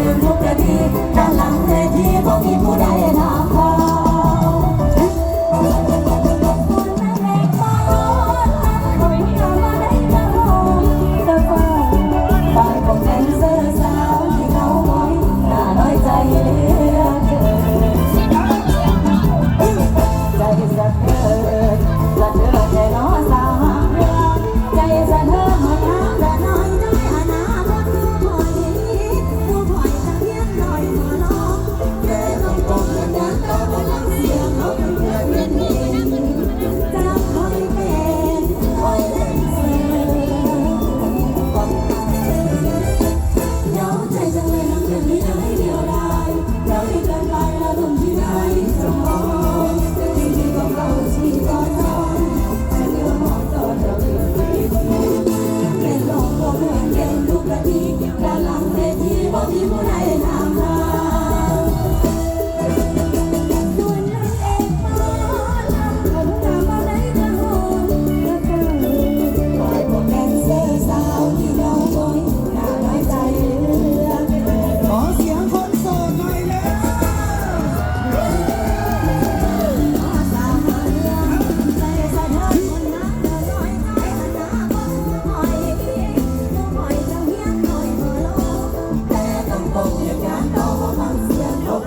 ลืมทุกทีด้านหลังเวทีบ่มีผู้ใดด่า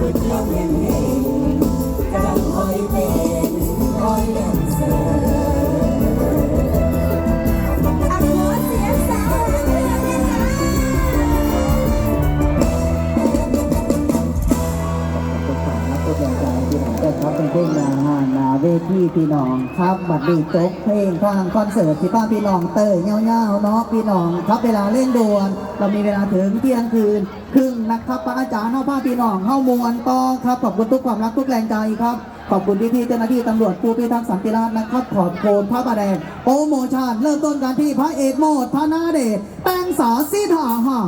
with you in พี่พี่น้องครับบัดนี้จบเพลงทางคอนเสิร์ตพี่ป้าพี่น้องเตยเงาเงาเนาะพี่น้องครับเวลาเล่นดวนเรามีเวลาถึงเที่ยงคืนครึ่งนะครับพระอาจารย์เฮาผ้าพี่น้องเข้ามวนต่อครับขอบคุณทุกความรักทุกแรงใจครับขอบคุณพี่ๆเจ้าหน้าที่ตำรวจผู้พิทักษ์สันติราษฎร์นะครับขอบโคนพระบาะแดงโปโมชันเริ่มต้นการที่พระเอกโมดพระนาเดชแตงสาซีถาห่า